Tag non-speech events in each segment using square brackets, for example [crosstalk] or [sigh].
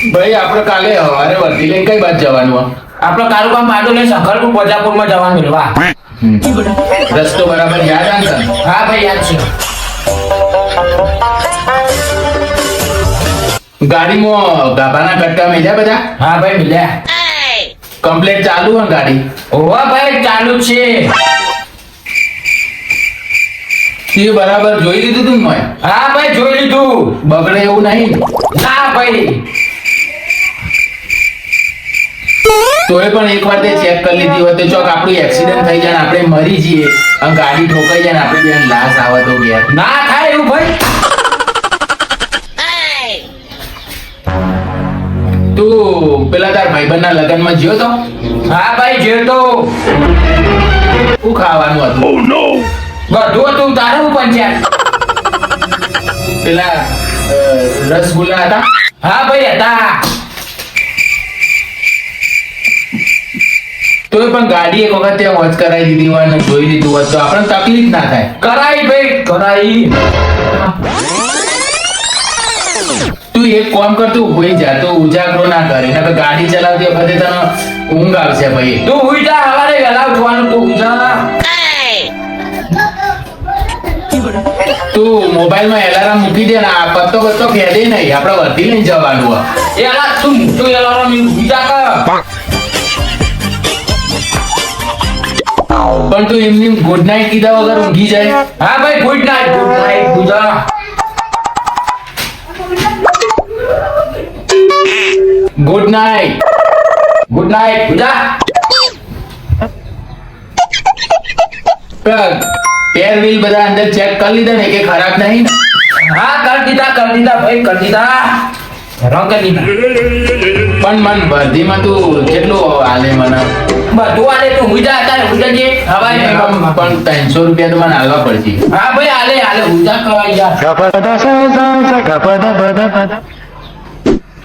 ભાઈ આપણે કાલે સવારે વર્ધી લઈને કઈ બાજુ જવાનું આપણે કારું કામ પાડો લઈ સંખલપુર કોજાપુરમાં જવાનું રસ્તો બરાબર યાદ આવે હા ભાઈ યાદ છે. ગાડીમાં ગાભાના કટકા મેલ્યા બધા? હા ભાઈ મિલ્યા. કમ્પ્લેટ ચાલુ હોય ગાડી? ઓવા ભાઈ ચાલુ છે. તે બરાબર જોઈ લીધું તું મેં હા ભાઈ જોઈ લીધું. બગડે એવું નહીં? ના ભાઈ. તોય પણ એક વાર તે ચેક કરી લીધી હોત તો ચોક આપણું એક્સિડન્ટ થઈ જાય આપણે મરી જઈએ. અને ગાડી ઠોકાઈ જાય આપણે બેન લાશ આવે તો ગયા ના થાય એવું ભાઈ. તું પેલા તાર ભાઈબંધના લગ્નમાં જ્યો તો? હા ભાઈ જ્યો તો. શું ખાવાનું હતું? બધું હતું તારું પંચાયત? પેલા રસગુલ્લા હતા? હા ભાઈ હતા. તોય પણ ગાડી એક વખત ત્યાં વોચ કરાવી દીધી હોય જોઈ લીધું હોય તો આપણને તકલીફ ના થાય. કરાઈ ભાઈ કરાઈ તું એક કામ કર, તું હોઈ જા, તો ઉજાગરો ના કરી. નકર ગાડી ચલાવતી વખતે તને ઊંઘ આવશે ભાઈ. તું હુઈ જા, હવારે વહેલા ઉઠવાનું તું જા. તું મોબાઈલમાં એલાર્મ મૂકી દે ને આ પત્તો પત્તો દે નહીં, આપણે વર્ધી લઈને જવાનું હોય. એલા, તું મોટો એલાર્મ મૂકી જા પણ તું એમની ગુડ નાઈટ કીધા વગર ઊંઘી જાય. હા ભાઈ good night good night Pooja. Good night good night Pooja. પેર વ્હીલ બધા અંદર ચેક કરી લીધા ને કે ખરાબ નહીં હા કર દીધા કર દીધા ભાઈ કર દીધા. રંગ પણ મન બધીમાં તું કેટલું હાલે મને. બધું આલે તું હુઈ તારે હુઈ જાજે પણ ત્રણસો રૂપિયા તો મને હાલવા પડશે. હા ભાઈ આલે આલે હુઈ જા કરાઈ જા.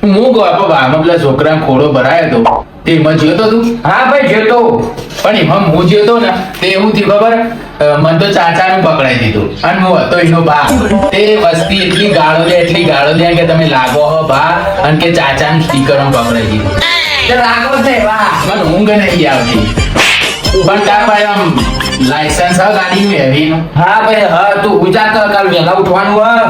હું ગયો પેલા છોકરા ખોડો ભરાયો તો. તે એમાં જોયો તું હા ભાઈ જેતો પણ એમાં હું જોયો ને તે એવું થયું ખબર? મને તો ચાચાનું પકડાઈ દીધું. અને હું હતો એનો બા તે વસ્તી એટલી ગાળો દે એટલી ગાળો દે કે તમે લાગો હો બા. અને કે ચાચાનું સ્ટીકર પકડાઈ દીધું. તે છે વાહ મને ઊંઘ નહીં આવતી પણ તાર પાસે આમ લાયસન્સ હા ગાડીનું હેવીનું હા ભાઈ હા તું ઉજા કર કાલ વહેલા ઉઠવાનું હા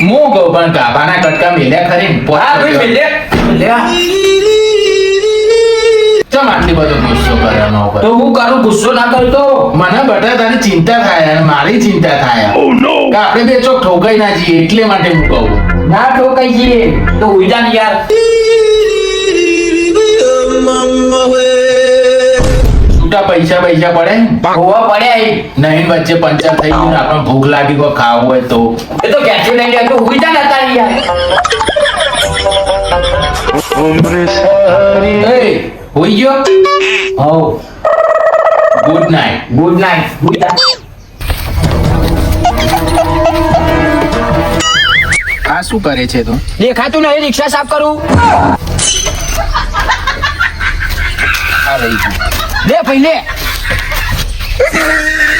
હું કહું પણ ગાભાના કટકા મેલ્યા ખરી? હા ભાઈ મિલે મિલે ચમ આટલી બધો ગુસ્સો કરે એના ઉપર? તો હું કરું? ગુસ્સો ના કરતો મને બધા તારી ચિંતા થાય અને મારી ચિંતા થાય. કે આપણે બે ચોક ઠોકાઈ ના જઈએ એટલે માટે હું કહું. ના ઠોકાઈ જઈએ તો ને યાર. છૂટા પૈસા પૈસા પડે? હોવા પડ્યા એ. નહીં વચ્ચે પંચર થઈ ગયું આપણે ભૂખ લાગી કોઈ ખાવું હોય તો. એ તો ક્યાંથી લઈ જાય તો હુઈ જા ને તારી યાર. એ હોઈ ગયો હો good night good night good આ શું કરે છે તું? દેખાતું નહીં રિક્ષા સાફ કરું. આ રહી ગયું. લે ભાઈ લે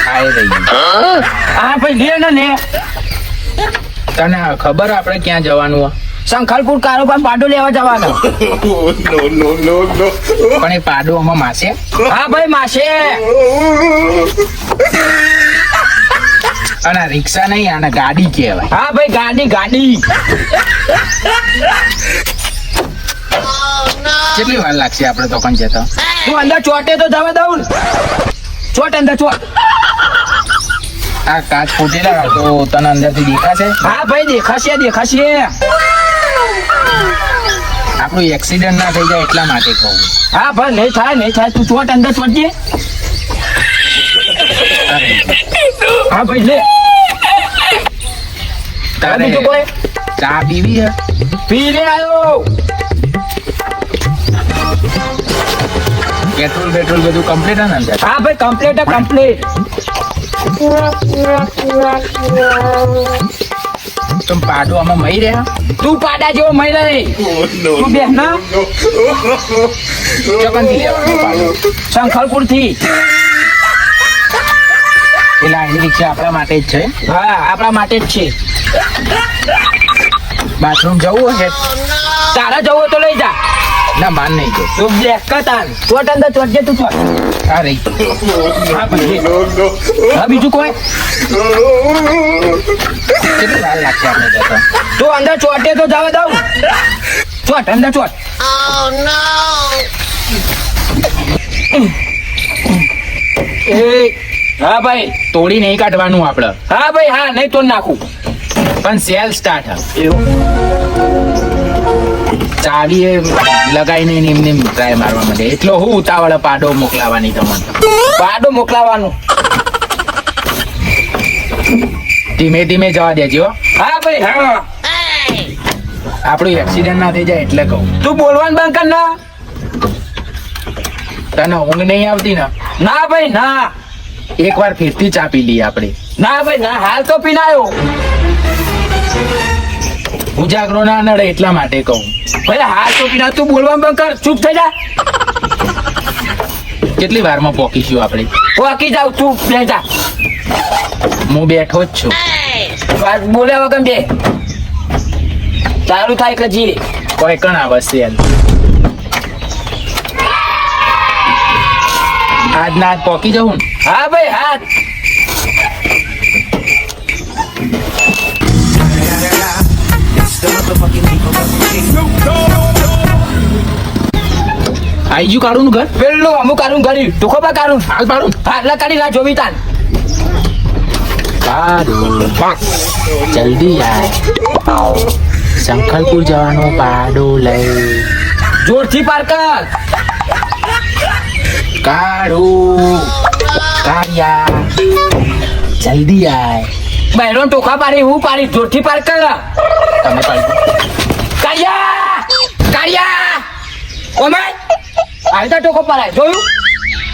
આ એ રહી ગયું. હા ભાઈ લે ને લે. તને ખબર આપણે ક્યાં જવાનું હોય? સંખલપુર કારોબાર પાડો લેવા જવાનો. [laughs] પણ એ પાડો આમાં માસે. હા ભાઈ માસે. અને રિક્ષા નહીં આને ગાડી કહેવાય. હા ભાઈ ગાડી ગાડી. કેટલી વાર લાગશે આપણે તો પણ જતો? તું અંદર ચોટે તો જવા દઉં ચોટ અંદર ચોટ. આ કાચ ફૂટેલા તો તને અંદરથી દેખાશે? હા ભાઈ દેખાશે દેખાશે. આપણું એક્સિડન્ટ ના થઈ જાય એટલા માટે કહું. હા ભાઈ નહીં થાય નહીં થાય. તું ચોટ અંદર ચોટજે હા ભાઈ લે. તારે બીજું કોઈ ચા પીવી હે? પીને આવ્યો પેટ્રોલ પેટ્રોલ બધું કમ્પ્લીટ હે ને અંદર? હા ભાઈ કમ્પ્લીટ કમ્પ્લીટ તો પાડો આમાં મહી રહ્યા? તું પાડા જેવો મહિલા નહીં. તું બેસ ના. ચોકનથી લેવાનો પાડો. એટલે આની રિક્ષા આપણા માટે જ છે. હા આપણા માટે જ છે. બાથરૂમ જવું હશે. તારા જવું હોય તો લઈ જા. ના માન નહીં તો તું બ્લેક કતાન ચોટ અંદર ચોટજે તું ચોટ આ રહી. હા ભાઈ હા બીજું કોઈ? કેટલી વાર લાગશે આપણે જતા? તું અંદર ચોટે તો જવા દઉં. ચોટ અંદર ચોટ. એ હા ભાઈ તોડી નહીં કાઢવાનું આપણે. હા ભાઈ હા નહીં તો નાખું. પણ સેલ સ્ટાર્ટ ચાવી એ લગાવીને એને એમને ટ્રાય મારવા માંડે. એટલો હું ઉતાવળ પાડો મોકલાવાની તમને. પાડો મોકલાવાનું. ધીમે ધીમે જવા દેજો. હા ભાઈ, હા. આપણું એક્સિડન્ટ ના થઈ જાય એટલે કહું. તું બોલવાનું બંધ કર ના. તને ઊંઘ નહીં આવતી ને? ના ભાઈ, ના. એક વાર ફેરથી ચા પી લઈએ આપણે. ના ભાઈ, ના. હાલ તો પીનાયો. ઉજાગરો ના નડે એટલા માટે કહું. ભાઈ હા તો ના તું બોલવા બંધ કર, ચૂપ થઈ જા. કેટલી વારમાં પોકીશું આપણે? પોકી જાવ તું બે જા. હું બેઠો જ છું. વાત બોલ્યા વગર બે. ચાલુ થાય એટલે જી કોઈ કણ આવશે આજ ના પોકી જવું હા ભાઈ હા આઈ ગયું કાઢું ઘર? પેલો અમુક કાઢું કર્યું તું ખબર કાઢું હાલ પાડું હાલ કાઢી ના જોવી તાન. પાડું જલ્દી આય. શંકરપુર જવાનો પાડો લઈ. જોરથી પાર કર કાઢું કાઢ્યા જલ્દી આય. બહેરો ટોકા પાડી હું પાડી. જોરથી પાર કર તમે પાડ્યું કાઢ્યા કાઢ્યા ઓમાય હાલતા ટોકો પડાય જોયું?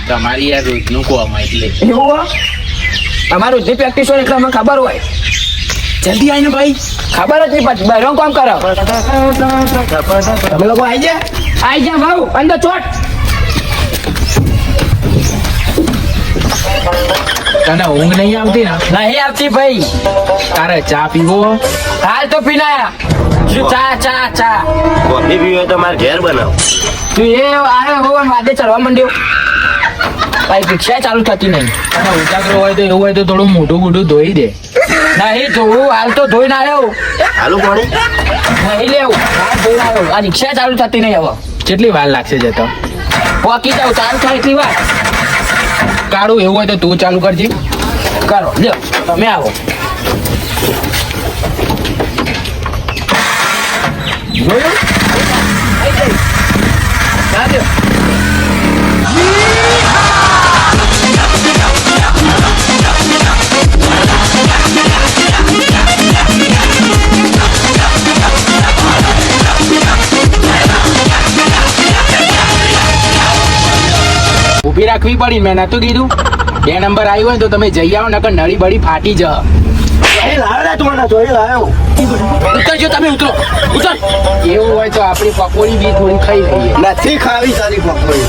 તમારી યાર રોજનું એટલે એવું તમારું જે પ્રેક્ટિસ હોય એટલે અમને ખબર હોય. જલ્દી આવીને ભાઈ. ખબર જ નહીં પછી બહેરો કામ કરો. તમે લોકો આવી જા આવી જા ભાવ. અંદર ચોટ. તને ઊંઘ નહીં આવતી ને? નહીં આવતી ભાઈ. તારે ચા પીવો. હાલ તો પીનાયા. ચા ચા ચા? કોફી પીવી તો મારે ઘેર બનાવ. તું એ આરે વાદે ચડવા માંડ્યો. ભાઈ રિક્ષા ચાલુ થતી નહીં. ઉજાગરો હોય તો એવું હોય તો થોડું મોઢું મોઢું ધોઈ દે. નહીં જોવું હાલ તો ધોઈને આવ્યો હાલું પાણી નહીં લેવું હાલ ધોઈને આવ્યો આ રિક્ષા ચાલુ થતી નહીં હવે. કેટલી વાર લાગશે જતો? પોકી જાવ ચાલુ થાય એટલી વાર. કાળું એવું હોય તો તું ચાલુ કરજે. કરો લ્યો તમે આવો. જોયું? ઊભી રાખવી પડી મેં નતું કીધું. બે નંબર આવ્યું હોય ને તો તમે જઈ આવો નકર નળી બળી ફાટી જ ઉતરજો તમે ઉતરો. ઉતર. એવું હોય તો આપણી પકોડી બી થોડી ખાઈ લઈએ. નથી ખાવી પકોડી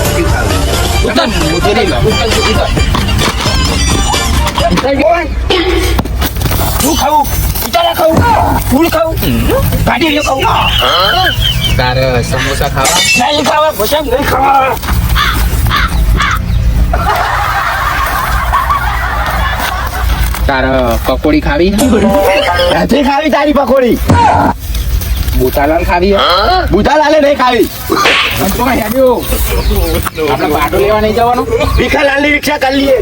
ઉતર. શું ખાવું ઉતારા ખાવું ફૂલ ખાવું લ્યો ખાવું તારે સમોસા ખાવા? નહીં ખાવા ભસમ નહીં ખાવા. તારે પકોડી ખાવી નથી ખાવી તારી પકોડી. બુતાલાલ ખાવી બુતાલાલે નહીં ખાવી. આપણે પાટો લેવા નહીં જવાનું? ભીખાલાલની રિક્ષા કરી લઈએ.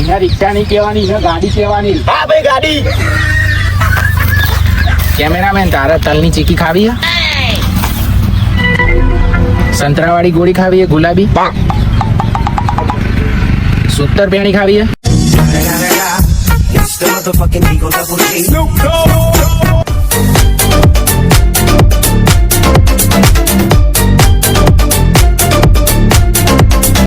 એના રિક્ષા નહીં કહેવાની એના ગાડી કહેવાની. હા ભાઈ ગાડી. કેમેરામેન તારે તલની ચીકી ખાવી સંતરાવાળી ગોળી ખાવી ગુલાબી? સૂતર પેણી ખાવી હે